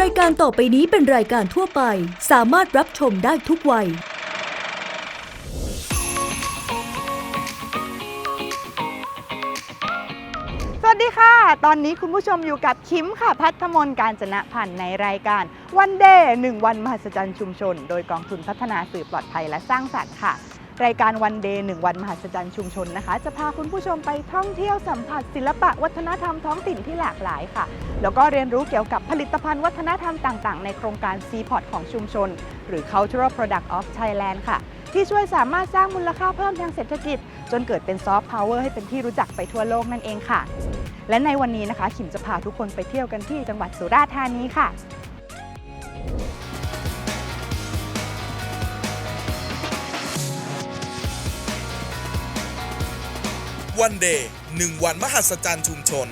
รายการต่อไปนี้เป็นรายการทั่วไป สามารถรับชมได้ทุกวัย สวัสดีค่ะ ตอนนี้คุณผู้ชมอยู่กับคิมค่ะ พัฒมนการจนะพันธ์ในรายการวันเดย์หนึ่งวันมหัศจรรย์ชุมชน โดยกองทุนพัฒนาสื่อปลอดภัยและสร้างสรรค์ค่ะ รายการวันเดย์หนึ่งวันมหัศจรรย์ชุมชนนะคะ จะพาคุณผู้ชมไปท่องเที่ยวสัมผัสศิลปะวัฒนธรรมท้องถิ่นที่หลากหลายค่ะ แล้วก็เรียนรู้เกี่ยวกับผลิตภัณฑ์วัฒนธรรมต่างๆ ในโครงการ c p o t ของชุมชน หรือ Cultural Product of Thailand ค่ะ ที่ช่วยสามารถสร้างมูลค่าเพิ่มทางเศรษฐกิจ จนเกิดเป็นซอฟต์พาวเวอร์ให้เป็นที่รู้จักไปทั่วโลกนั่นเองค่ะ และในวันนี้นะคะขิมจะพาทุกคนไปเที่ยวกันที่จังหวัดสุราษฎร์ธานีค่ะ วันเดย์หนึ่งวันมหัศจรรย์ชุมชน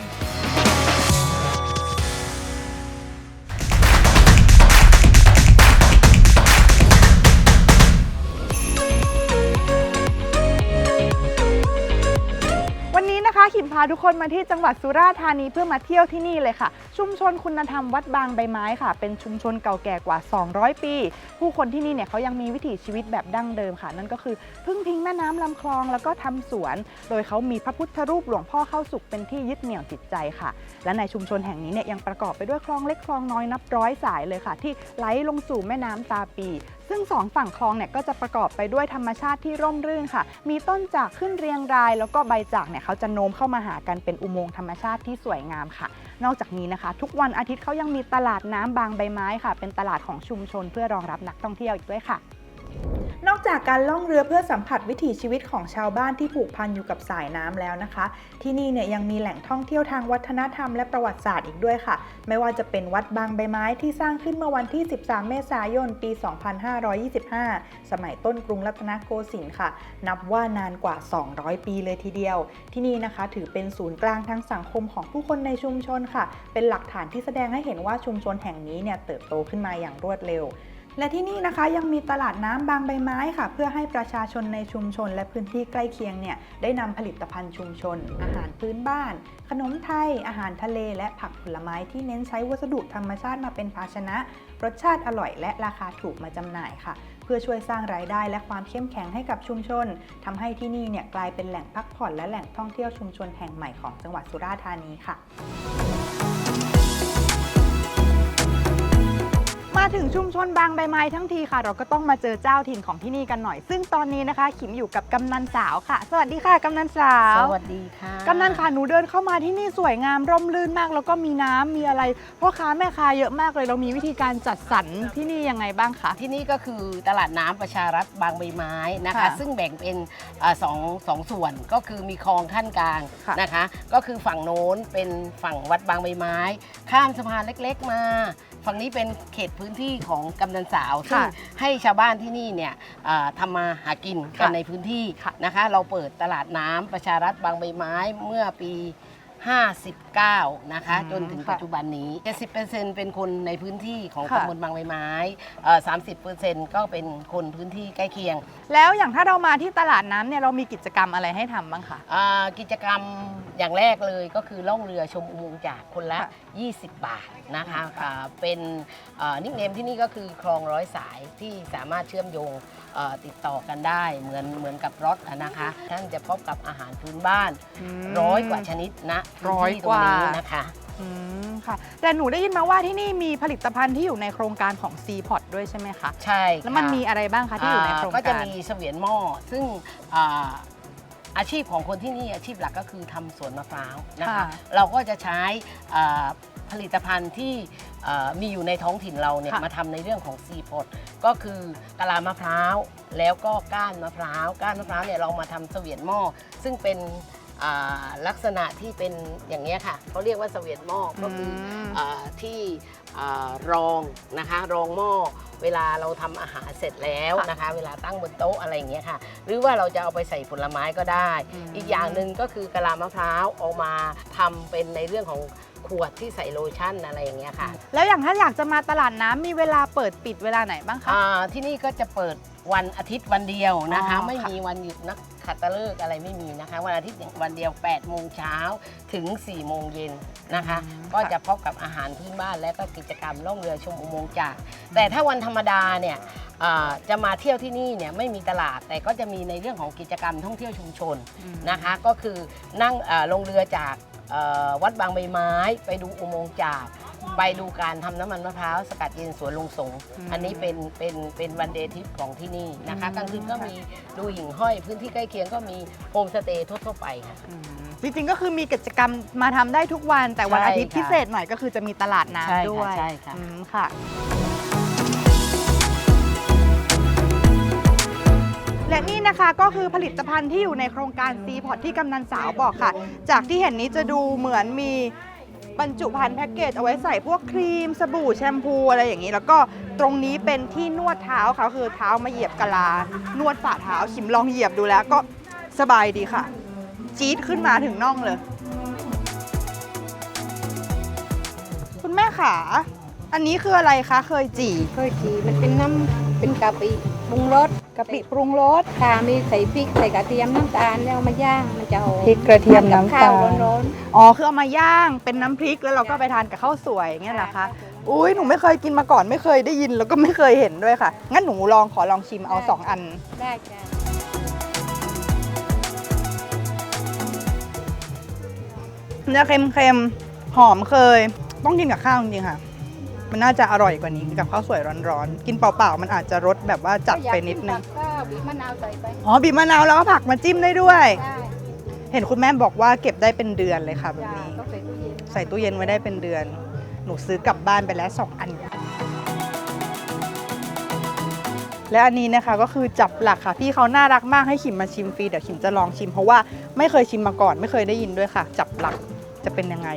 พาทุกคนมาที่จังหวัดสุราษฎร์ธานีเพื่อมาเที่ยวที่นี่เลยค่ะ ชุมชนคุณธรรมวัดบางใบไม้ค่ะ เป็นชุมชนเก่าแก่กว่า 200 ปี ผู้คนที่นี่เนี่ยเขายังมีวิถีชีวิตแบบดั้งเดิมค่ะ นั่นก็คือพึ่งพิงแม่น้ำลำคลองแล้วก็ทำสวน โดยเขามีพระพุทธรูปหลวงพ่อเข้าสุขเป็นที่ยึดเหนี่ยวจิตใจค่ะ และในชุมชนแห่งนี้เนี่ยยังประกอบไปด้วยคลองเล็กคลองน้อยนับร้อยสายเลยค่ะ ที่ไหลลงสู่แม่น้ำตาปีซึ่งสองฝั่งคลองเนี่ยก็จะประกอบไปด้วยธรรมชาติที่ร่มรื่นค่ะ มีต้นจากขึ้นเรียงราย แล้วก็ใบจากเนี่ยเขาจะโน้มเข้ามาหากันเป็นอุโมงค์ธรรมชาติที่สวยงามค่ะ นอกจากนี้นะคะ ทุกวันอาทิตย์เขายังมีตลาดน้ำบางใบไม้ค่ะ เป็นตลาดของชุมชนเพื่อรองรับนักท่องเที่ยวอีกด้วยค่ะ นอกจากการล่องเรือเพื่อสัมผัสวิถีชีวิตของชาวบ้านที่ผูกพันอยู่กับสายน้ำแล้วนะคะ ที่นี่เนี่ยยังมีแหล่งท่องเที่ยวทางวัฒนธรรมและประวัติศาสตร์อีกด้วยค่ะ ไม่ว่าจะเป็นวัดบางใบไม้ที่สร้างขึ้นเมื่อวันที่ 13 เมษายน ปี 2525 สมัยต้นกรุงรัตนโกสินทร์ค่ะ นับว่านานกว่า 200 ปีเลยทีเดียว ที่นี่นะคะถือเป็นศูนย์กลางทางสังคมของผู้คนในชุมชนค่ะ เป็นหลักฐานที่แสดงให้เห็นว่าชุมชนแห่งนี้เนี่ยเติบโตขึ้นมาอย่างรวดเร็ว และที่นี่นะคะยังมีตลาดน้ำบางใบไม้ค่ะ เพื่อให้ประชาชนในชุมชน และพื้นที่ใกล้เคียงเนี่ยได้นำผลิตภัณฑ์ชุมชน อาหารพื้นบ้าน ขนมไทย อาหารทะเล และผักผลไม้ที่เน้นใช้วัสดุธรรมชาติมาเป็นภาชนะ รสชาติอร่อยและราคาถูกมาจำหน่ายค่ะ เพื่อช่วยสร้างรายได้และความเข้มแข็งให้กับชุมชนทำให้ที่นี่เนี่ยกลายเป็นแหล่งพักผ่อนและแหล่งท่องเที่ยวชุมชนแห่งใหม่ของจังหวัดสุราษฎร์ธานีค่ะ มาถึงชุมชนบางใบไม้ทั้งทีค่ะ เราก็ต้องมาเจอเจ้าถิ่นของที่นี่กันหน่อย ซึ่งตอนนี้นะคะ ขิมอยู่กับกำนันสาวค่ะ สวัสดีค่ะกำนันสาว สวัสดีค่ะกำนันค่ะหนูเดินเข้ามาที่นี่สวยงามร่มรื่นมาก แล้วก็มีน้ำมีอะไรพ่อค้าแม่ค้าเยอะมากเลย เรามีวิธีการจัดสรรที่นี่ยังไงบ้างคะที่นี่ก็คือตลาดน้ำประชารัฐบางใบไม้นะคะค่ะซึ่งแบ่งเป็นอาสองสองส่วนก็คือมีคลองขั้นกลางค่ะนะคะ ก็คือฝั่งโน้นเป็นฝั่งวัดบางใบไม้ ข้ามสะพานเล็กๆมา ฝั่งนี้เป็นเขตพื้นที่ของกำนันสาวซึ่งค่ะให้ชาวบ้านที่นี่เนี่ยอ่าทำมาหากินกันค่ะในพื้นที่ค่ะนะคะ เราเปิดตลาดน้ำประชารัฐบางใบไม้เมื่อปี 59 นะคะ อืมจนถึงค่ะปัจจุบันนี้ 70%เป็นคนในพื้นที่ของค่ะ ตำบลบางใบไม้เอ่อ30%ก็เป็นคนพื้นที่ใกล้เคียง แล้วอย่างถ้าเรามาที่ตลาดน้ำเนี่ยเรามีกิจกรรมอะไรให้ทำบ้างคะ อ่ากิจกรรมอย่างแรกเลยก็คือล่องเรือชมอุโมงค์จากคนละ ค่ะ20 บาทนะคะค่ะอ่าเป็นนิกเนมที่นี่ก็คือคลองร้อยสายที่สามารถเชื่อมโยงเอ่อติดต่อกันได้เหมือนเหมือนกับรถอะนะคะท่านจะพบกับอาหารพื้นบ้านมร้อยกว่าชนิดนะพื้นร้อยที่ตรงนี้กว่านะคะอืมค่ะแต่หนูได้ยินมาว่าที่นี่มีผลิตภัณฑ์ที่อยู่ในโครงการของ c p o t ด้วยใช่ไหมคะ ใช่ แล้วมันค่ะมีอะไรบ้างคะที่อยู่ในโครงก็การจะมีเสวียนหม้อซึ่งอ่า อาชีพของคนที่นี่อาชีพหลักก็คือทำสวนมะพร้าวนะคะ ค่ะ เราก็จะใช้อ่าผลิตภัณฑ์ที่อ่ามีอยู่ในท้องถิ่นเราเนี่ยค่ะ มาทำในเรื่องของซีพดก็คือกะลามะพร้าว แล้วก็ก้านมะพร้าว ก้านมะพร้าวเนี่ยเรามาทำเสวียนหม้อซึ่งเป็นอ่าลักษณะที่เป็นอย่างนี้ยค่ะเขาเรียกว่าเสวียนหม้อก็คืออมอ่าที่อ่า รองนะคะ รองหม้อเวลาเราทำอาหารเสร็จแล้วค่ะนะคะ เวลาตั้งบนโต๊ะอะไรอย่างเงี้ยค่ะ หรือว่าเราจะเอาไปใส่ผลไม้ก็ได้อืมอีกอย่างหนึ่งก็คือกะลามะพร้าวเอามาทำเป็นในเรื่องของขวดที่ใส่โลชั่นอะไรอย่างเงี้ยค่ะ แล้วอย่างถ้าอยากจะมาตลาดน้ำมีเวลาเปิดปิดเวลาไหนบ้างคะอ่าที่นี่ก็จะเปิดวันอาทิตย์วันเดียวนะคะอ๋อไม่ค่ะมีวันหยุดนัก ขัขัตฤกษ์อะไรไม่มีนะคะ วันอาทิตย์วันเดียว8โมงเช้าถึง4โมงเย็นนะคะ อืม ก็ค่ะจะพบกับอาหารพื้นบ้านและก็กิจกรรมล่องเรือชมอุโมงค์จาก แต่ถ้าวันธรรมดาเนี่ยอ่าจะมาเที่ยวที่นี่เนี่ยไม่มีตลาด แต่ก็จะมีในเรื่องของกิจกรรมท่องเที่ยวชุมชน นะคะก็คือนั่งเอ่อลงเรือจากเอ่อวัดบางใบไม้ ไปดูอุโมงค์จาก ไปดูการทำน้ำมันมะพร้าวสกัดเย็นสวนลุงสง อืมอันนี้เป็นเป็นเป็นวันเดย์ทริปของที่นี่นะคะอืม กลางคืนก็มีดูหิ่งห้อย พื้นที่ใกล้เคียงก็มีโฮมสเตย์ทั่วๆไปค่ะ อืมจริงๆก็คือมีกิจกรรมมาทำได้ทุกวัน แต่วันใช่อาทิตย์ค่ะพิเศษหน่อยก็คือจะมีตลาดใช่น้ำค่ะด้วยใช่ค่ะ อืมค่ะ และนี่นะคะก็คือผลิตภัณฑ์ที่อยู่ในโครงการซีพอตที่กำนันสาวบอกค่ะ จากที่เห็นนี้จะดูเหมือนมี บรรจุภัณฑ์แพ็กเกจเอาไว้ใส่พวกครีม สบู่แชมพูอะไรอย่างนี้ แล้วก็ตรงนี้เป็นที่นวดเท้าค่ะคือเท้ามาเหยียบกะลานวดฝ่าเท้าขิมลองเหยียบดูแล้วก็สบายดีค่ะ จี๊ดขึ้นมาถึงน่องเลย คุณแม่ขาอันนี้คืออะไรคะเคยจี เคยจีมันเป็นน้ำเป็นกะปิ ปรุงรสกะปิปรุงรสค่ะมีใส่พริกใส่กระเทียมน้ำตาลแล้วเอามาย่างมันจะหอมพริกกระเทียมน้ำตาลกับข้าวร้อนอ๋อคือเอามาย่างเป็นน้ำพริกแล้วเราก็ไปทานกับข้าวสวยอย่างเงี้ยเหรอคะ อุ้ยหนูไม่เคยกินมาก่อนไม่เคยได้ยินแล้วก็ไม่เคยเห็นด้วยค่ะ งั้นหนูลองขอลองชิมเอาสองอัน ๆได้จ้ะเนื้อเค็มๆหอมเคย ต้องกินกับข้าวจริงๆค่ะ มันน่าจะอร่อยกว่านี้กับข้าวสวยร้อนๆ กินเปล่าๆ มันอาจจะรสแบบว่าจัดไปนิดนึง ก็บีบมะนาวใส่ไป อ๋อบีบมะนาวแล้วก็ผักมาจิ้มได้ด้วย ได้เห็นคุณแม่บอกว่าเก็บได้เป็นเดือนเลยค่ะแบบจ้ะนี้ ต้องใส่ตู้เย็นใส่ตู้เย็นไว้ได้เป็นเดือน หนูซื้อกลับบ้านไปแล้วสองอัน และอันนี้นะคะก็คือจับหลักค่ะ พี่เขาน่ารักมากให้ขิมมาชิมฟรี เดี๋ยวขิมจะลองชิม เพราะว่าไม่เคยชิมมาก่อน ไม่เคยได้ยินด้วยค่ะ จับหลักจะเป็นยังไง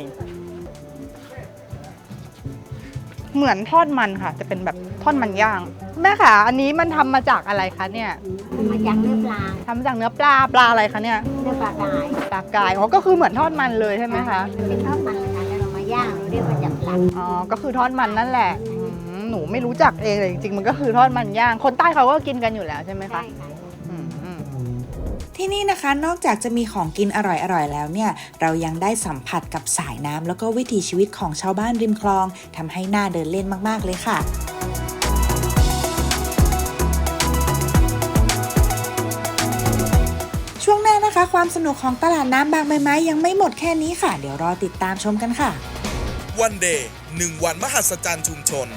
เหมือนทอดมันค่ะ จะเป็นแบบทอดมันย่าง แม่ค่ะอันนี้มันทำมาจากอะไรคะเนี่ยมาจากเนื้อปลาทำมาจากเนื้อปลาปลาอะไรคะเนี่ยเนื้อปลากายปลากายอ๋อก็คือเหมือนทอดมันเลยใช่ไหมคะเป็นทอดมันค่ะแล้วเรามาย่างเราเรียกว่าจับหลังอ๋อก็คือทอดมันนั่นแหละอืมหนูไม่รู้จักเองเลยจริงๆมันก็คือทอดมันย่าง คนใต้เขาก็กินกันอยู่แล้วใช่ไหมคะใช่ค่ะอืมอืม ที่นี่นะคะนอกจากจะมีของกินอร่อยๆแล้วเนี่ย เรายังได้สัมผัสกับสายน้ำแล้วก็วิถีชีวิตของชาวบ้านริมคลองทำให้น่าเดินเล่นมากๆเลยค่ะช่วงหน้านะคะ ความสนุกของตลาดน้ำบางใบไม้ยังไม่หมดแค่นี้ค่ะ เดี๋ยวรอติดตามชมกันค่ะ วันเดย์หนึ่งวันมหัศจรรย์ชุมชน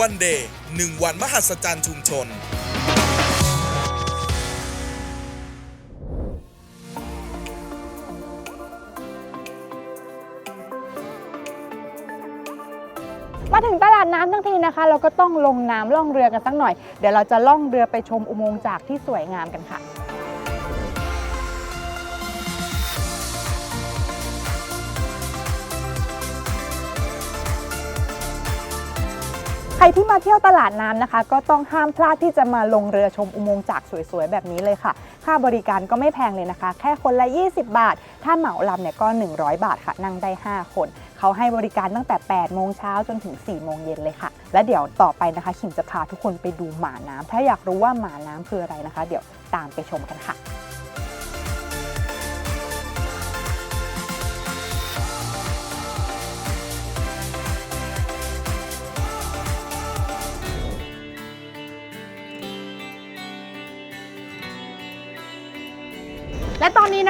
วันเดย์หนึ่งวันมหัศจรรย์ชุมชน มาถึงตลาดน้ำทั้งทีนะคะ เราก็ต้องลงน้ำล่องเรือกันสักหน่อย เดี๋ยวเราจะล่องเรือไปชมอุโมงค์จากที่สวยงามกันค่ะ รที่มาเที่ยวตลาดน้ำนะคะ ก็ต้องห้ามพลาดที่จะมาลงเรือชมอุโมงค์จากสวยๆ แบบนี้เลยค่ะ ค่าบริการก็ไม่แพงเลยนะคะ แค่คนละ 20 บาท ถ้าเหมาลำเนี่ยก็ 100 บาทค่ะ นั่งได้ 5 คน เขาให้บริการตั้งแต่ 8 โมงเช้าจนถึง 4 โมงเย็นเลยค่ะ และเดี๋ยวต่อไปนะคะ ขิมจะพาทุกคนไปดูหมาน้ำถ้าอยากรู้ว่าหมาน้ำคืออะไรนะคะ เดี๋ยวตามไปชมกันค่ะ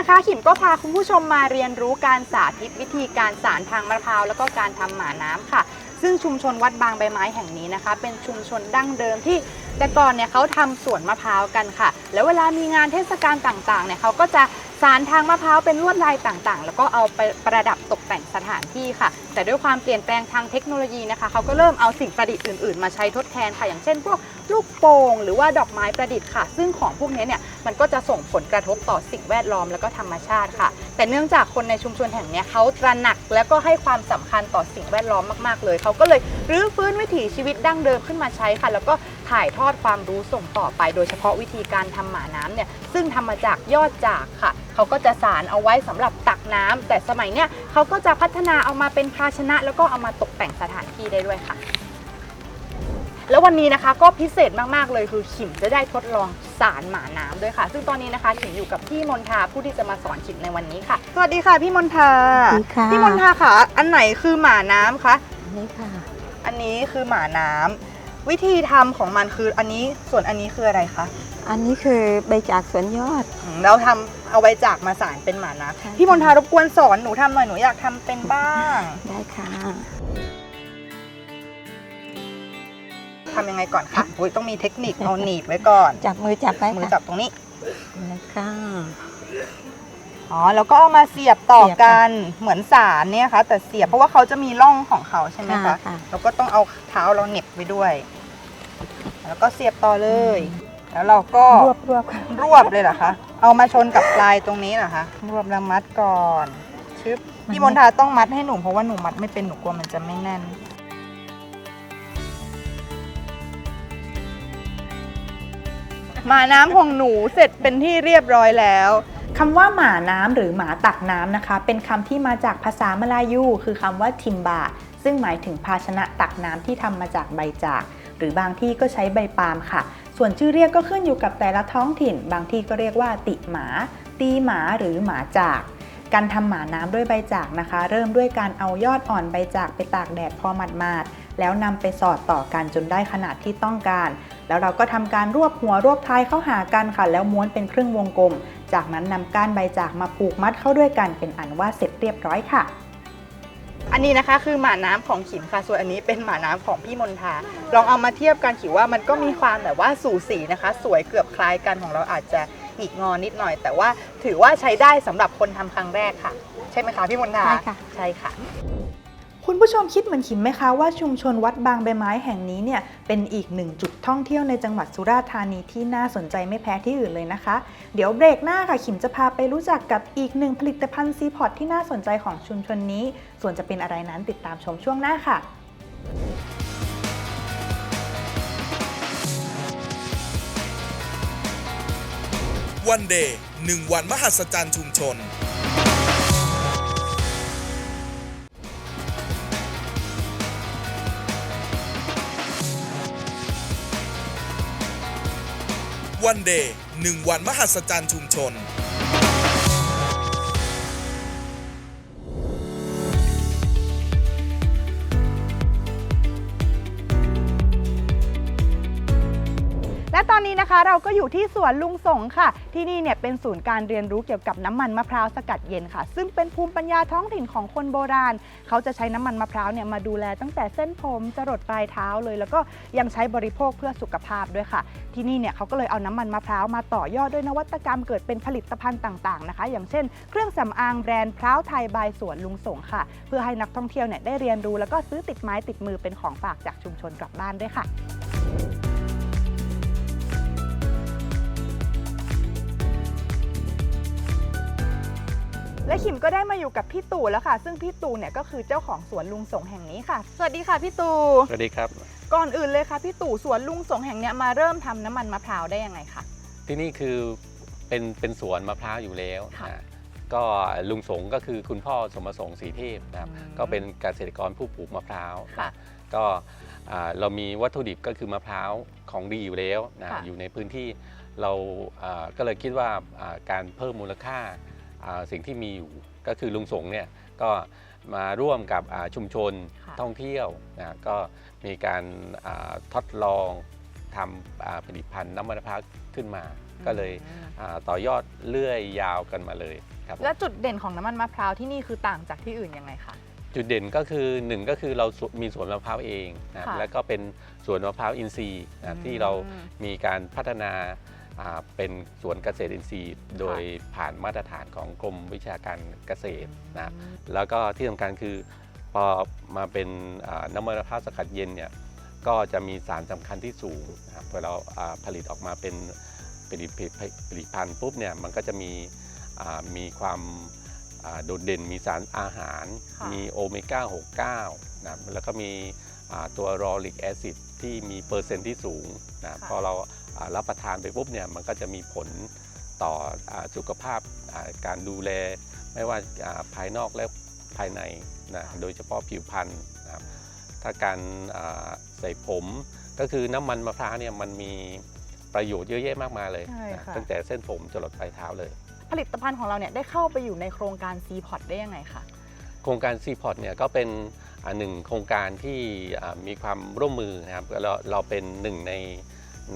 นะคะ ขิมก็พาคุณผู้ชมมาเรียนรู้การสาธิตวิธีการสารทางมะพร้าวแล้วก็การทำหมาน้ำค่ะ ซึ่งชุมชนวัดบางใบไม้แห่งนี้นะคะ เป็นชุมชนดั้งเดิมที่แต่ก่อนเนี่ยเขาทำสวนมะพร้าวกันค่ะ แล้วเวลามีงานเทศกาลต่างๆเนี่ยเขาก็จะ สารทางมะพร้าวเป็นลวดลายต่างๆ แล้วก็เอาไปประดับตกแต่งสถานที่ค่ะ แต่ด้วยความเปลี่ยนแปลงทางเทคโนโลยีนะคะเขาก็เริ่มเอาสิ่งประดิษฐ์อื่นๆ มาใช้ทดแทนค่ะ อย่างเช่น พวกลูกโป่งหรือว่าดอกไม้ประดิษฐ์ค่ะ ซึ่งของพวกนี้เนี่ยมันก็จะส่งผลกระทบต่อสิ่งแวดล้อมแล้วก็ธรรมชาติค่ะ แต่เนื่องจากคนในชุมชนแห่งนี้เขาตระหนักแล้วก็ให้ความสำคัญต่อสิ่งแวดล้อมมากๆเลยเขาก็เลยรื้อฟื้นวิถีชีวิตดั้งเดิมขึ้นมาใช้ค่ะ แล้วก็ถ่ายทอดความรู้ส่งต่อไป โดยเฉพาะวิธีการทำหมาน้ำเนี่ยซึ่งทำมาจากยอดจากค่ะ เขาก็จะสารเอาไว้สำหรับตักน้ำแต่สมัยเนี้ยเขาก็จะพัฒนาเอามาเป็นภาชนะ แล้วก็เอามาตกแต่งสถานที่ได้ด้วยค่ะ แล้ววันนี้นะคะก็พิเศษมากๆเลยคือขิมจะได้ทดลองสารหมาน้ำด้วยค่ะ ซึ่งตอนนี้นะคะขิมอยู่กับพี่มนทาผู้ที่จะมาสอนขิมในวันนี้ค่ะ สวัสดีค่ะพี่มนทาสวัสดีค่ะพี่มนทาค่ะ อันไหนคือหมาน้ำคะนี่ค่ะ อันนี้คือหมาน้ำวิธีทำของมันคืออันนี้ส่วนอันนี้คืออะไรคะ อันนี้คือใบจากสวนยอดอืมเราทำเอาใบจากมาสารเป็นหมาน้ใช่ำพี่มนทารบกวนสอนหนูทำหน่อยหนูอยากทำเป็นบ้างได้ค่ะ ทำยังไงก่อนคะอุ้ยต้องมีเทคนิคเอาหนีบไว้ก่อน จับมือจับไว้มือค่ะจับตรงนี้แล้วก็อ๋อ แล้วก็เอามาเสียบต่อกันเหมือนสารเนี่ยค่ะ แต่เสียบเพราะว่าเขาจะมีร่องของเขาใช่ไหมค่ะคะค่ะ แล้วก็ต้องเอาเท้าเราเหน็บไว้ด้วย แล้วก็เสียบต่อเลย แล้วเราก็รวบรวบค่ะรวบเลยเหรอคะ เอามาชนกับปลายตรงนี้เหรอคะ รวบแล้วมัดก่อนชึบพี่มนทาต้องมัดให้หนูเพราะว่าหนูมัดไม่เป็นหนูกลัวมันจะไม่แน่นหมาน้ำของหนูเสร็จเป็นที่เรียบร้อยแล้ว คำว่าหมาน้ำหรือหมาตักน้ำนะคะ เป็นคำที่มาจากภาษามลายู คือคำว่าทิมบา ซึ่งหมายถึงภาชนะตักน้ำที่ทำมาจากใบจาก หรือบางที่ก็ใช้ใบปาล์มค่ะ ส่วนชื่อเรียกก็ขึ้นอยู่กับแต่ละท้องถิ่น บางที่ก็เรียกว่า ติหมา ตีหมาหรือหมาจาก การทำหมาน้ำด้วยใบจากนะคะ เริ่มด้วยการเอายอดอ่อนใบจากไปตากแดดพอหมาดๆแล้วนำไปสอดต่อกันจนได้ขนาดที่ต้องการ แล้วเราก็ทำการรวบหัวรวบท้ายเข้าหากันค่ะ แล้วม้วนเป็นครึ่งวงกลม จากนั้นนำก้านใบจากมาผูกมัดเข้าด้วยกันเป็นอันว่าเสร็จเรียบร้อยค่ะ อันนี้นะคะคือหมาน้ำของขิมค่ะ ส่วนอันนี้เป็นหมาน้ำของพี่มนทา ลองเอามาเทียบกันขิมว่ามันก็มีความแบบว่าสูสีนะคะ สวยเกือบคล้ายกันของเราอาจจะหงิกงอนิดหน่อย แต่ว่าถือว่าใช้ได้สำหรับคนทำครั้งแรกค่ะ ใช่ไหมคะพี่มนทาใช่ค่ะใช่ค่ะคุณผู้ชมคิดเหมือนขิมไหมคะว่าชุมชนวัดบางใบไม้แห่งนี้เนี่ยเป็นอีกหนึ่งจุดท่องเที่ยวในจังหวัดสุราษฎร์ธานีที่น่าสนใจไม่แพ้ที่อื่นเลยนะคะ เดี๋ยวเบรกหน้าค่ะขิมจะพาไปรู้จักกับอีกหนึ่งผลิตภัณฑ์ซีพอร์ตที่น่าสนใจของชุมชนนี้ ส่วนจะเป็นอะไรนั้นติดตามชมช่วงหน้าค่ะวันเดย์หนึ่งวันมหัศจรรย์ชุมชน วันเดย์หนึ่งวันมหัศจรรย์ชุมชน อนนี้นะคะ เราก็อยู่ที่สวนลุงสงค่ะ ที่นี่เนี่ยเป็นศูนย์การเรียนรู้เกี่ยวกับน้ำมันมะพร้าวสกัดเย็นค่ะ ซึ่งเป็นภูมิปัญญาท้องถิ่นของคนโบราณ เขาจะใช้น้ำมันมะพร้าวเนี่ยมาดูแลตั้งแต่เส้นผมจรดปลายเท้าเลย แล้วก็ยังใช้บริโภคเพื่อสุขภาพด้วยค่ะ ที่นี่เนี่ยเขาก็เลยเอาน้ำมันมะพร้าวมาต่อยอดด้วยนวัตกรรมเกิดเป็นผลิตภัณฑ์ต่างๆนะคะ อย่างเช่น เครื่องสำอางแบรนด์พร้าวไทยบายสวนลุงสงค่ะ เพื่อให้นักท่องเที่ยวเนี่ยได้เรียนรู้แล้วก็ซื้อติดไม้ติดมือเป็นของฝากจากชุมชนกลับบ้านด้วยค่ะ และขิมก็ได้มาอยู่กับพี่ตู่แล้วค่ะ ซึ่งพี่ตู่เนี่ยก็คือเจ้าของสวนลุงสงแห่งนี้ค่ะ สวัสดีค่ะพี่ตู่สวัสดีครับ ก่อนอื่นเลยค่ะพี่ตู่สวนลุงสงแห่งเนี้ยมาเริ่มทำน้ำมันมะพร้าวได้ยังไงคะ ที่นี่คือเป็นเป็นสวนมะพร้าวอยู่แล้วค่ะนะก็ลุงสงก็คือคุณพ่อสมประสงค์สีเทพนะครับอืมก็เป็นเกษตรกรผู้ปลูกมะพร้าวค่ะก็อ่าเรามีวัตถุดิบก็คือมะพร้าวของดีอยู่แล้วนะค่ะอยู่ในพื้นที่เราอ่าก็เลยคิดว่าอ่าการเพิ่มมูลค่าอ่า สิ่งที่มีอยู่ ก็คือลุงสงเนี่ยก็มาร่วมกับอ่าชุมชนค่ะท่องเที่ยวนะก็มีการอ่าทดลองทำอ่าผลิตภัณฑ์น้ำมันมะพร้าวขึ้นมา ก็เลยอืมอ่าต่อยอดเลื่อยยาวกันมาเลยครับและจุดเด่นของน้ำมันมะพร้าวที่นี่คือต่างจากที่อื่นยังไงคะจุดเด่นก็คือหนึ่งก็คือเราสมีสวนมะพร้าวเองนะครับค่ะแล้วก็เป็นสวนมะพร้าวอินทรีย์นะครับอืมที่เรามีการพัฒนาอ่า เป็นสวนเกษตรอินทรีย์ โดยผ่านมาตรฐานของกรมวิชาการเกษตรนะครับแล้วก็ที่สำคัญคือพอมาเป็นอ่าน้ำมันมะพร้าวสกัดเย็นเนี่ยก็จะมีสารสำคัญที่สูงนะครับพอเราอ่าผลิตออกมาเป็นผลิตผลิตผลิตภัณฑ์ปุ๊บเนี่ยมันก็จะมีอ่ามีความอ่าโดดเด่นมีสารอาหารค่ะมีโอเมก้า 69 นะครับแล้วก็มีอ่าตัวรอลิกแอซิดที่มีเปอร์เซ็นต์ที่สูงนะครับพอเราอ่า รับประทานไปปุ๊บเนี่ยมันก็จะมีผลต่ออาสุขภาพอ่าการดูแล ไม่ว่าอ่าภายนอกและภายในนะโดยเฉพาะผิวพรรณนะครับถ้าการอ่าใส่ผมก็คือน้ำมันมะพร้าวเนี่ยมันมีประโยชน์เยอะแยะมากมายเลยใช่นะค่ะตั้งแต่เส้นผมจรดปลายเท้าเลย ผลิตภัณฑ์ของเราเนี่ยได้เข้าไปอยู่ในโครงการ c p o t ได้ยังไงคะโครงการ c p o t เนี่ยก็เป็นอ่าหนึ่งโครงการที่อ่ามีความร่วมมือนะครับเราเราเป็นหนึ่งใน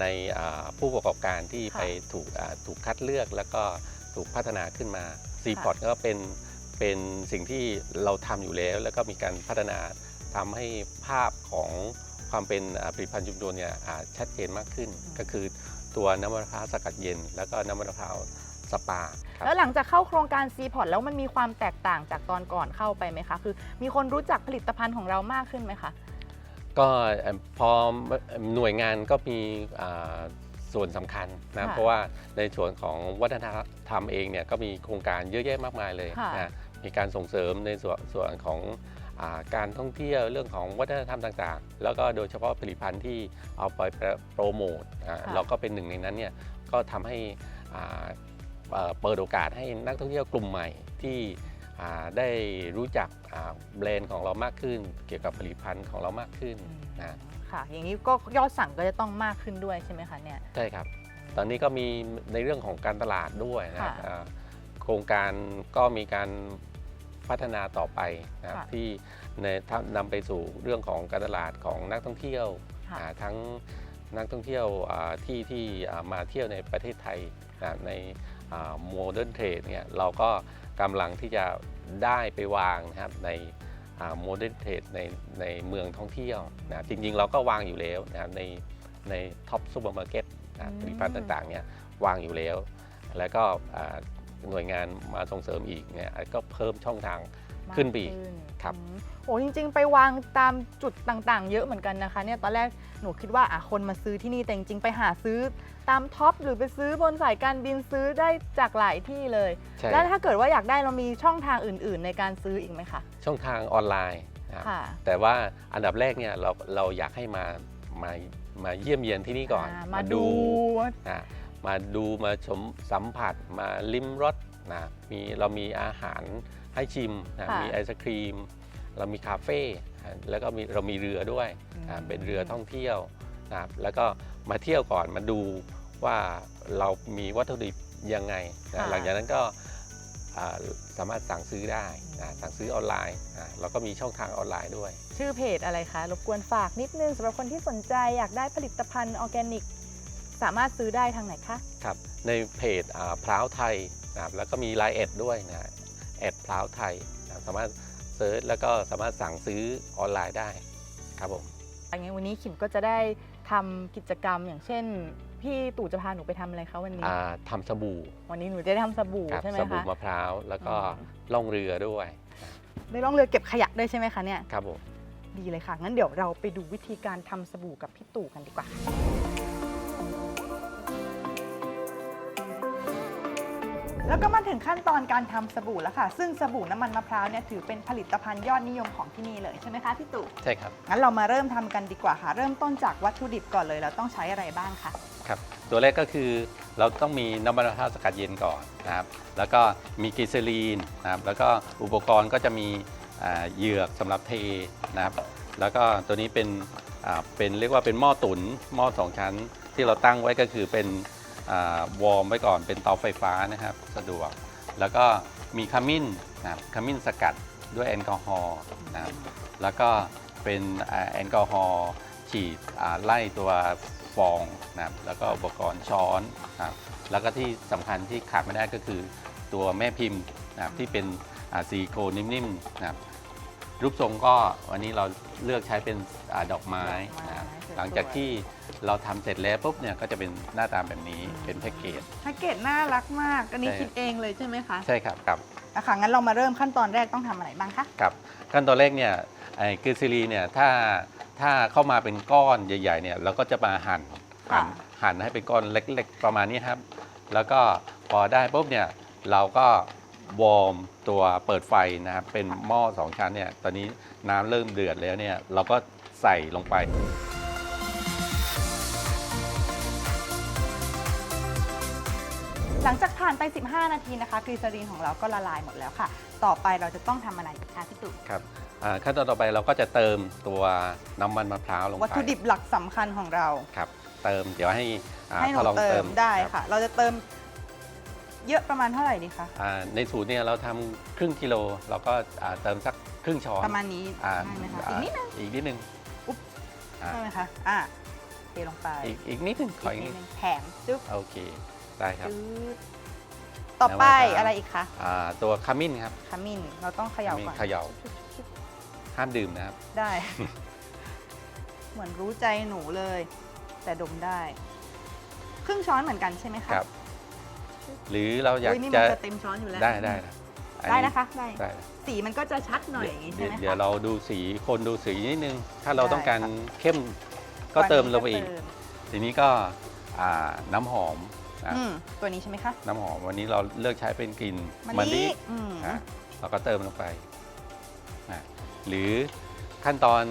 ในอ่าผู้ประกอบการที่ค่ะไปถูกอ่าถูกคัดเลือก แล้วก็ถูกพัฒนาขึ้นมา c p o t ก็เป็นเป็นสิ่งที่เราทำอยู่แล้ว แล้วก็มีการพัฒนาทำให้ภาพของความเป็นอ่าผลิตภัณฑ์ชุมชนเนี่ยอ่าชัดเจนมากขึ้น ก็คือตัวน้ำมะพร้าวสกัดเย็น แล้วก็น้ำมะพร้าวสปาครับแล้วหลังจากเข้าโครงการ c p o t แล้วมันมีความแตกต่างจากตอนก่อนเข้าไปไหมคะ คือมีคนรู้จักผลิตภัณฑ์ของเรามากขึ้นไหมคะ ก็เอ่อพอหน่วยงานก็มีอ่าส่วนสำคัญนะค่ะเพราะว่าในส่วนของวัฒนธรรมเองเนี่ยก็มีโครงการเยอะแยะมากมายเลยค่ะนะมีการส่งเสริมในส่วนส่วนของอาการท่องเที่ยวเรื่องของวัฒนธรรมต่างๆ แล้วก็โดยเฉพาะผลิตภัณฑ์ที่เอาไปโปรโมทนะเราก็เป็นหนึ่งในนั้นเนี่ยก็ทำให้อ่าเอ่อเปิดโอกาสให้นักท่องเที่ยวกลุ่มใหม่ที่อ่า ได้รู้จักอ่าแบรนด์ของเรามากขึ้น เกี่ยวกับผลิตภัณฑ์ของเรามากขึ้นนะค่ะ อย่างนี้ก็ยอดสั่งก็จะต้องมากขึ้นด้วยใช่ไหมคะเนี่ยใช่ครับ ตอนนี้ก็มีในเรื่องของการตลาดด้วยนะค่ะอ่าโครงการก็มีการพัฒนาต่อไปนะครับค่ะที่ในทำนำไปสู่เรื่องของการตลาดของนักท่องเที่ยวค่ะอ่าทั้งนักท่องเที่ยวอ่าที่ที่อ่ามาเที่ยวในประเทศไทยนะในโมเดิร์นเทรดเนี่ยเราก็ กำลังที่จะได้ไปวางนะครับในโมเดิร์นเทรดในในเมืองท่องเที่ยวนะจริงๆ เราก็วางอยู่แล้วนะครับในในท็อปซูเปอร์มาร์เก็ตนะผลิตภัณฑ์ต่างๆเนี่ยวางอยู่แล้ว แล้วก็อ่าหน่วยงานมาส่งเสริมอีกเนี่ยก็เพิ่มช่องทาง ขึ้นไปอีกมากขึ้นครับอืมโอ้จริงๆ ไปวางตามจุดต่างๆ เยอะเหมือนกันนะคะเนี่ยตอนแรกหนูคิดว่าอะคนมาซื้อที่นี่แต่จริงๆไปหาซื้อตามท็อปหรือไปซื้อบนสายการบินซื้อได้จากหลายที่เลย ใช่ แล้วถ้าเกิดว่าอยากได้เรามีช่องทางอื่น ๆ ในการซื้ออีกไหมคะช่องทางออนไลน์นะครับค่ะแต่ว่าอันดับแรกเนี่ยเราเราอยากให้มามามาเยี่ยมเยียนที่นี่ก่อนามาดูนะมาดูมาชมสัมผัสมาลิ้มรส นะมีเรามีอาหารให้ชิมนะค่ะมีไอศครีม เรามีคาเฟ่นะแล้วก็มีเรามีเรือด้วยอืนะมเป็นเรือท่องเที่ยวนะครับแล้วก็มาเที่ยวก่อนมาดูว่าเรามีวัตถุดิบยังไงนะหลังจากนั้นก็อ่าสามารถสั่งซื้อได้นะสั่งซื้อออนไลน์นะเราก็มีช่องทางออนไลน์ด้วย ชื่อเพจอะไรคะ รบกวนฝากนิดนึงสำหรับคนที่สนใจอยากได้ผลิตภัณฑ์ออร์แกนิก สามารถซื้อได้ทางไหนคะ ครับ ในเพจอ่าพร้าวไทย นะครับแล้วก็มีไลน์แอดด้วยนะแอดพร้าวไทยนะครับสามารถเซิร์ชแล้วก็สามารถสั่งซื้อออนไลน์ได้ครับผมอย่างนี้วันนี้ขิมก็จะได้ทำกิจกรรมอย่างเช่น พี่ตู่จะพาหนูไปทำอะไรคะวันนี้อ่าทำสบู่ วันนี้หนูจะได้ทำสบู่ครับใช่ไหมสบู่คะมะพร้าวแล้วก็อืมล่องเรือด้วยได้ล่องเรือเก็บขยะด้วยใช่ไหมคะเนี่ยครับผมดีเลยค่ะงั้นเดี๋ยวเราไปดูวิธีการทำสบู่กับพี่ตู่กันดีกว่า แล้วก็มาถึงขั้นตอนการทำสบู่แล้วค่ะ ซึ่งสบู่น้ำมันมะพร้าวเนี่ยถือเป็นผลิตภัณฑ์ยอดนิยมของที่นี่เลยใช่ไหมคะพี่ตู่ใช่ครับงั้นเรามาเริ่มทำกันดีกว่าค่ะ เริ่มต้นจากวัตถุดิบก่อนเลยเราต้องใช้อะไรบ้างคะครับตัวแรกก็คือเราต้องมีน้ำมันมะพร้าวสกัดเย็นก่อนนะครับแล้วก็มีกลีเซอรีนนะครับแล้วก็อุปกรณ์ก็จะมีอ่าเหยือกสำหรับเทนะครับแล้วก็ตัวนี้เป็นอ่าเป็นเรียกว่าเป็นหม้อตุนหม้อสองชั้นที่เราตั้งไว้ก็คือเป็นอา วอร์มไว้ก่อนเป็นเตาไฟฟ้านะครับสะดวก แล้วก็มีขมิ้นนะครับขมิ้นสกัดด้วยแอลกอฮอล์นะครับแล้วก็เป็นแอลกอฮอล์ฉีดไล่ตัวฟองนะครับแล้วก็อุปกรณ์ช้อนนะครับแล้วก็ที่สำคัญที่ขาดไม่ได้ก็คือตัวแม่พิมพ์นะครับที่เป็นซิลิโคนนิ่มๆนะครับรูปทรงก็วันนี้เราเลือกใช้เป็นอดอกไม้นะครับ ดอกไม้สวยๆหลังจากที่เราทำเสร็จแล้วปุ๊บเนี่ยก็จะเป็นหน้าตาแบบนี้เป็นแพ็กเกจ แพ็กเกจน่ารักมาก อันนี้ใช่ คิดเองเลยใช่ไหมคะใช่ครับครับอะค่ะงั้นเรามาเริ่มขั้นตอนแรกต้องทำอะไรบ้างคะ ครับขั้นตอนแรกเนี่ยไอ้กลือซิลีเนี่ยถ้าถ้าเข้ามาเป็นก้อนใหญ่ๆเนี่ยเราก็จะมาหั่นหั่นค่ะ หั่นให้เป็นก้อนเล็กๆ ประมาณนี้ครับ แล้วก็พอได้ปุ๊บเนี่ยเราก็วอร์มตัวเปิดไฟนะครับเป็นหม้อสองชั้นเนี่ยตอนนี้น้ำเริ่มเดือดแล้วเนี่ยเราก็ใส่ลงไป หลังจากผ่านไป 15 นาทีนะคะกลีเซอรีนของเราก็ละลายหมดแล้วค่ะ ต่อไปเราจะต้องทำอะไรอีกคะพี่ตู่ครับอ่าขั้นตอนต่อไปเราก็จะเติมตัวน้ำมันมะพร้าวลงไปวัตถุดิบหลักสำคัญของเรา ครับ เติมเดี๋ยวให้อ่าให้หนูทดลองเติมได้รับค่ะ เราจะเติมเยอะประมาณเท่าไหร่ดีคะอ่าในสูตรเนี่ยเราทำครึ่งกิโลเราก็อ่าเติมสักครึ่งช้อนประมาณนี้อ่าได้ไหมคะอีกนิดนึงอีกนิดนึงอุ๊บอ่าได้ไหมคะอะเทลงไปอีกอีกนิดนึงขออีอีกกนินิดดนึงแถมจุ๊บโอเค ได้ครับ จืดต่อไปแล้วมะพร้าวอะไรอีกคะอ่าตัวขมิ้นครับขมิ้นเราต้องเขย่าขมิ้นก่อนเขย่าห้ามดื่มนะครับ ได้ เหมือนรู้ใจหนูเลย แต่ดมได้ ครึ่งช้อนเหมือนกันใช่ไหมคะครับ หรือเราอยากอุ๊ยนี่จะมันจะเต็มช้อนอยู่แล้วได้ได้นะอัได้นะคะได้ได้สีมันก็จะชัดหน่อยอย่างนี้ใช่เดี๋ยวไหมคะ เดี๋ยวเราดูสีคนดูสีนิดนึง ถ้าเราได้ต้องการครับ เข้มก็เติมลงไปอีกเติมทีนี้ก็อ่าน้ำหอม นะอืมตัวนี้ใช่ไหมคะ น้ำหอมวันนี้เราเลือกใช้เป็นกลิ่นมะมะลิลิอืมอะเราก็เติมลงไปนะหรือขั้นตอน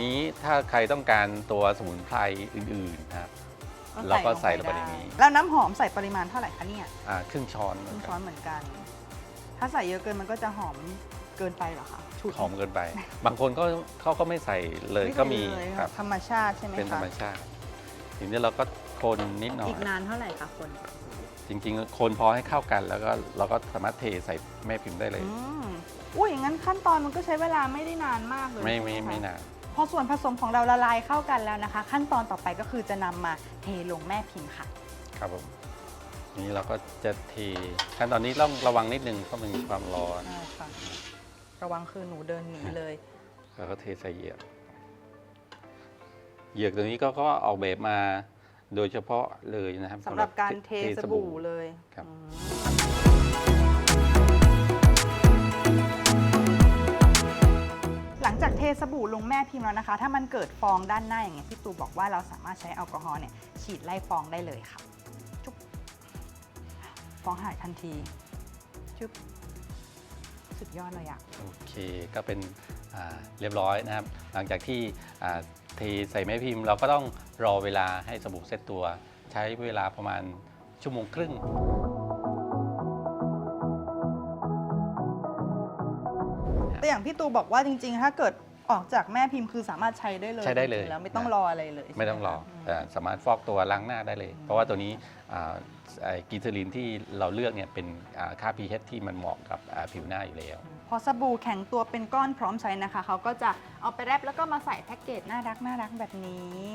นี้ถ้าใครต้องการตัวสมุนไพรอื่นๆนะครับ เราก็ใส่ลงไปในนี้แล้วน้ำหอมใส่ปริมาณเท่าไหร่คะเนี่ยอ่าครึ่งช้อนคเหมืรึ่องนช้กัอนนเหมือนกัน ถ้าใส่เยอะเกินมันก็จะหอมเกินไปเหรอคะฉุดหอมเกินไป บางคนก็เขาก็ไม่ใส่เลยไใส่ก็มีเลยครับ ธรรมชาติใช่ไหมคะเป็นธรรมชาติทีนี้เราก็ คนนิดหน่อย อีกนานเท่าไหร่คะคนจริงๆ คนพอให้เข้ากันแล้วก็เราก็สามารถเทใส่แม่พิมพ์ได้เลย อืมอุ้ยอย่างนั้นขั้นตอนมันก็ใช้เวลาไม่ได้นานมากเลยไม่ไม่ใช่หไม่คะนานพอส่วนผสมของเราละลายเข้ากันแล้วนะคะ ขั้นตอนต่อไปก็คือจะนำมาเทลงแม่พิมพ์ค่ะ ครับผมนี่เราก็จะเทขั้นตอนนี้ต้องระวังนิดนึงเพราะมันมีความร้อนใช่ค่ะ ระวังคือหนูเดินหนีเลย แล้วก็เทใส่เหยือกเหยือกตัวนี้ก็ก็ออกแบบมา โดยเฉพาะเลยนะครับสำหรับการเทสบู่เลยครับอืมหลังจากเทสบู่ลงแม่พิมพ์แล้วนะคะ ถ้ามันเกิดฟองด้านหน้าอย่างเงี้ยพี่ตูบอกว่าเราสามารถใช้แอลกอฮอล์เนี่ยฉีดไล่ฟองได้เลยค่ะจุ๊บฟองหายทันทีจุ๊บสุดยอดเลยอะโอเคก็เป็นอ่าเรียบร้อยนะครับ หลังจากที่อ่าเทใส่แม่พิมพ์ เราก็ต้องรอเวลาให้สบู่เซตตัว ใช้เวลาประมาณชั่วโมงครึ่ง แต่อย่างพี่ตูบอกว่าจริง ๆ ถ้าเกิดออกจากแม่พิมพ์คือสามารถใช้ได้เลยใช้ได้เลยจริงๆแล้วไม่ต้องรออะไรเลยใช่หไม่ต้องรอคะมแต่สามารถฟอกตัวล้างหน้าได้เลย เพราะว่าตัวนี้อ่าไอ้กลีเซอรีนที่เราเลือกเนี่ยเป็นอ่าค่า pH ที่มันเหมาะกับอ่าผิวหน้าอยู่แล้วพ อสบู่แข็งตัวเป็นก้อนพร้อมใช้นะคะ เขาก็จะเอาไปแรปแล้วก็มาใส่แพ็กเกจน่ารักน่ารักแบบนี้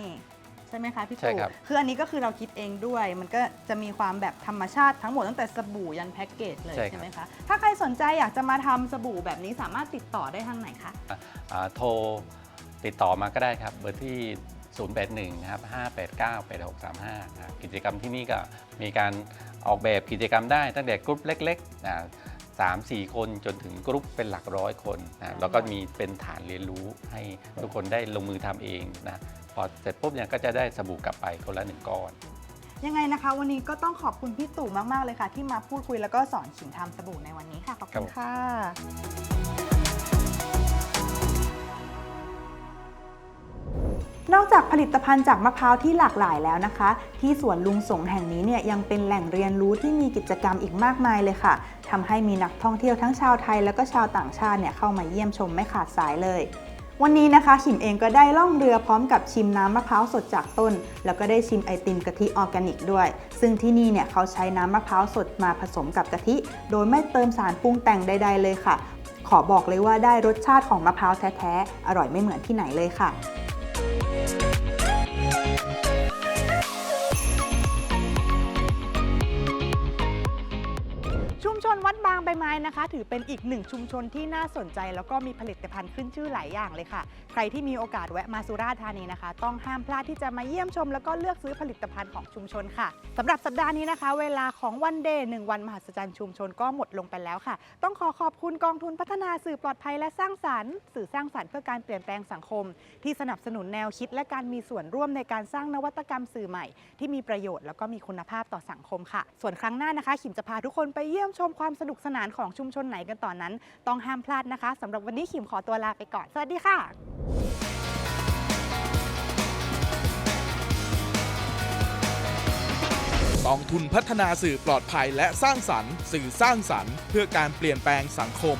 ใช่ไหมคะพี่ใช่ตู่ครับ คืออันนี้ก็คือเราคิดเองด้วย มันก็จะมีความแบบธรรมชาติทั้งหมดตั้งแต่สบู่ยันแพ็กเกจเลยใช่ครับ ใช่ไหมคะ ถ้าใครสนใจอยากจะมาทำสบู่แบบนี้สามารถติดต่อได้ทางไหนคะ อ่าโทรติดต่อมาก็ได้ครับ เบอร์ที่ 081นะครับ589 8635นะครับกิจกรรมที่นี่ก็มีการออกแบบกิจกรรมได้ตั้งแต่กรุ๊ปเล็กๆนะสา มสี่คนจนถึงกรุ๊ปเป็นหลักร้อยคนนะแล้วก็มีเป็นฐานเรียนรู้ให้ทุกคนได้ลงมือทำเองนะพอเสร็จปุ๊บเนี่ยก็จะได้สบู่กลับไปคนละหนึ่งก้อน ยังไงนะคะ วันนี้ก็ต้องขอบคุณพี่ตู่มาก ๆ เลยค่ะ ที่มาพูดคุยแล้วก็สอนขิงทำสบู่ในวันนี้ค่ะ ขอบคุณค่ะ นอกจากผลิตภัณฑ์จากมะพร้าวที่หลากหลายแล้วนะคะ ที่สวนลุงสงแห่งนี้เนี่ยยังเป็นแหล่งเรียนรู้ที่มีกิจกรรมอีกมากมายเลยค่ะทำให้มีนักท่องเที่ยวทั้งชาวไทย แล้วก็ชาวต่างชาติเนี่ยเข้ามาเยี่ยมชมไม่ขาดสายเลย วันนี้นะคะขิมเองก็ได้ล่องเรือพร้อมกับชิมน้ำมะพร้าวสดจากต้น แล้วก็ได้ชิมไอติมกะทิออร์แกนิกด้วย ซึ่งที่นี่เนี่ยเขาใช้น้ำมะพร้าวสดมาผสมกับกะทิ โดยไม่เติมสารปรุงแต่งใด ๆ เลยค่ะ ขอบอกเลยว่าได้รสชาติของมะพร้าวแท้ๆอร่อยไม่เหมือนที่ไหนเลยค่ะ นวัดบางใบไม้นะคะ ถือเป็นอีกหนึ่งชุมชนที่น่าสนใจ แล้วก็มีผลิตภัณฑ์ขึ้นชื่อหลายอย่างเลยค่ะ ใครที่มีโอกาสแวะมาสุราษฎร์ธานีนะคะ ต้องห้ามพลาดที่จะมาเยี่ยมชม แล้วก็เลือกซื้อผลิตภัณฑ์ของชุมชนค่ะสำหรับสัปดาห์นี้นะคะ เวลาของวันเดย์หนึ่งวันมหัศจรรย์ชุมชนก็หมดลงไปแล้วค่ะ ต้องขอขอบคุณกองทุนพัฒนาสื่อปลอดภัยและสร้างสรรค์ สื่อสร้างสรรค์เพื่อการเปลี่ยนแปลงสังคม ที่สนับสนุนแนวคิด และการมีส่วนร่วมในการสร้างนวัตกรรมสื่อใหม่ ที่มีประโยชน์แล้วก็มีคุณภาพต่อสังคมค่ะ ส่วนครั้งหน้านะคะ ขิมจะพาทุกคนไปเยี่ยมชมความความสนุกสนานของชุมชนไหนกันต่อนนั้น ต้องห้ามพลาดนะคะสำหรับวันนี้ขิมขอตัวลาไปก่อน สวัสดีค่ะตองทุนพัฒนาสื่อปลอดภัยและสร้างสรรค์ สื่อสร้างสรรค์ เพื่อการเปลี่ยนแปลงสังคม